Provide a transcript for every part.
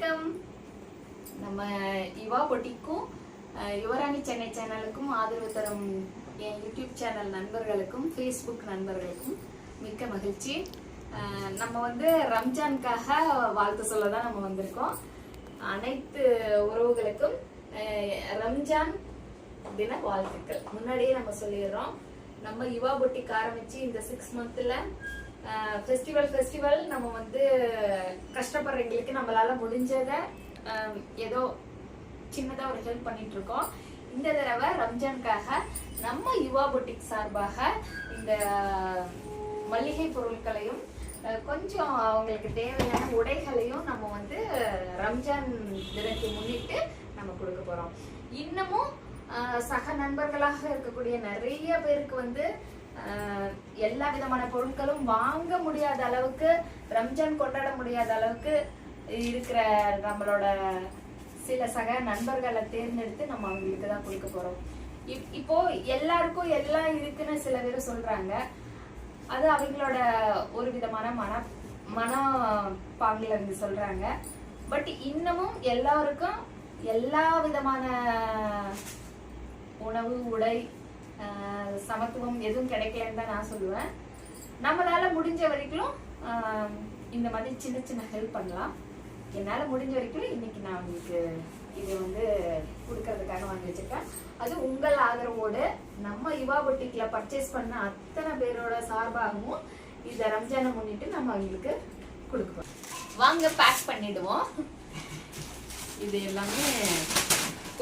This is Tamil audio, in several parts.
வணக்கம். நம்ம யுவா பொட்டிக்கும் யுவராணி சென்னை சேனலுக்கும் ஆதரவு தரும் என் யூடியூப் சேனல் நண்பர்களுக்கும் ஃபேஸ்புக் நண்பர்களுக்கும் மிக்க மகிழ்ச்சி. அஹ், நம்ம வந்து ரம்ஜானுக்காக வாழ்த்து சொல்ல தான் நம்ம வந்திருக்கோம். அனைத்து உறவுகளுக்கும் அஹ், ரம்ஜான் தின வாழ்த்துக்கள். முன்னாடியே நம்ம சொல்லிடுறோம். நம்ம யுவா பொட்டிக்கு ஆரம்பிச்சு இந்த சிக்ஸ் மந்த்ல ஃபெஸ்டிவல் ஃபெஸ்டிவல் நம்ம வந்து கஷ்டப்படுறவங்களுக்கு நம்மளால முடிஞ்சதை ஏதோ சின்னதாக ஒரு ஹெல்ப் பண்ணிட்டு இருக்கோம் இந்த தடவை ரம்ஜானுக்காக நம்ம யுவா பொட்டிக் சார்பாக இந்த மளிகை பொருட்களையும் கொஞ்சம் அவங்களுக்கு தேவையான உடைகளையும் நம்ம வந்து ரம்ஜான் தினத்தை முன்னிட்டு நம்ம கொடுக்க போகிறோம் இன்னமும் சக நண்பர்களாக இருக்கக்கூடிய நிறைய பேருக்கு வந்து எல்லா விதமான பொருட்களும் வாங்க முடியாத அளவுக்கு ரம்ஜான் கொண்டாட முடியாத அளவுக்கு இருக்கிற நம்மளோட சில சக நண்பர்களை தேர்ந்தெடுத்து நம்ம அவங்களுக்கு தான் கொடுக்க போறோம். இப்- இப்போ எல்லாருக்கும் எல்லாம் இருக்குன்னு சில பேர் சொல்றாங்க. அது அவங்களோட ஒரு விதமான மன மன பாங்குல இருந்து சொல்றாங்க. பட் இன்னமும் எல்லாருக்கும் எல்லா விதமான உணவு உடை சமத்துவம் எதுவும் கிடைக்கலன்னு தான் நான் சொல்லுவேன். நம்மளால முடிஞ்ச வரைக்கும் இந்த மாதிரி சின்ன சின்ன ஹெல்ப் பண்ணலாம். என்னால் முடிஞ்ச வரைக்கும் இன்னைக்கு நான் உங்களுக்கு இதை வந்து கொடுக்கறதுக்காக வாங்கி வச்சிருக்கேன். அது உங்கள் ஆதரவோடு நம்ம யுவா பொட்டிக்கில் பர்ச்சேஸ் பண்ண அத்தனை பேரோட சார்பாகவும் இந்த ரம்ஜானை முன்னிட்டு நம்ம அவங்களுக்கு கொடுக்குறோம். வாங்க பேக் பண்ணிடுவோம். இது எல்லாமே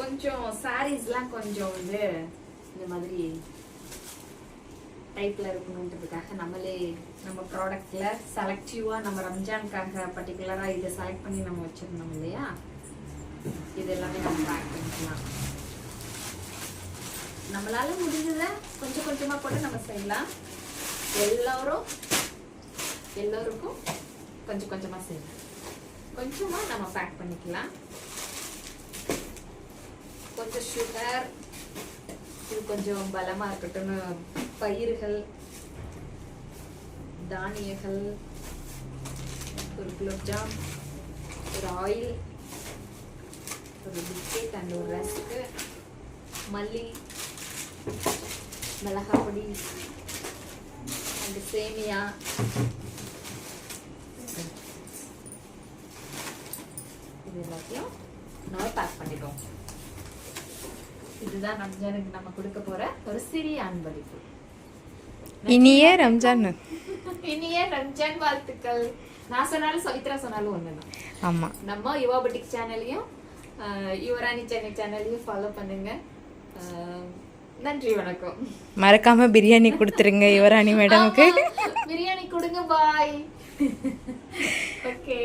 கொஞ்சம் சாரீஸ்லாம் கொஞ்சம் வந்து இந்த மாதிரி டைப்பில் இருக்கணுன்றதுக்காக நம்மளே நம்ம ப்ராடக்டில் செலக்டிவாக நம்ம ரம்ஜானுக்காக பர்டிகுலராக இதை செலக்ட் பண்ணி நம்ம வச்சுருந்தோம் இல்லையா? இது எல்லாமே நம்ம பேக் பண்ணிக்கலாம். நம்மளால முடிஞ்சதை கொஞ்சம் கொஞ்சமாக போட்டு நம்ம செய்யலாம். எல்லோரும் எல்லோருக்கும் கொஞ்சம் கொஞ்சமாக செய்யலாம். கொஞ்சமாக நம்ம பேக் பண்ணிக்கலாம். கொஞ்சம் சுகர் இது கொஞ்சம் பலமாக இருக்கட்டும்னு பயிர்கள் தானியங்கள் ஒரு குலோப்ஜாம் ஒரு ஆயில் ஒரு பிஸ்கெட் அண்ட் ஒரு ரஸ்க்கு மல்லி மிளகாய் பொடி அண்ட் சேமியா இது எல்லாத்தையும் நம்ம பேக் பண்ணிட்டோம். இதுதான் ரம்ஜானுக்கு நம்ம கொடுக்க போகிற ஒரு சிறிய அன்பளிப்பு. இனிய ரம்ஜான் இனிய ரம்ஜான் வாழ்த்துக்கள். நான் சொன்னாலும் சவித்ரா சொன்னாலும் ஒண்ணுதான். ஆமா. நம்ம யுவா பட்டிக் சேனலையும் யுவராணி சென்னை சேனலையும் ஃபாலோ பண்ணுங்க. நன்றி வணக்கம். மறக்காம பிரியாணி கொடுத்துருங்க யுவராணி மேடமுக்கு. பிரியாணி கொடுங்க பாய். ஓகே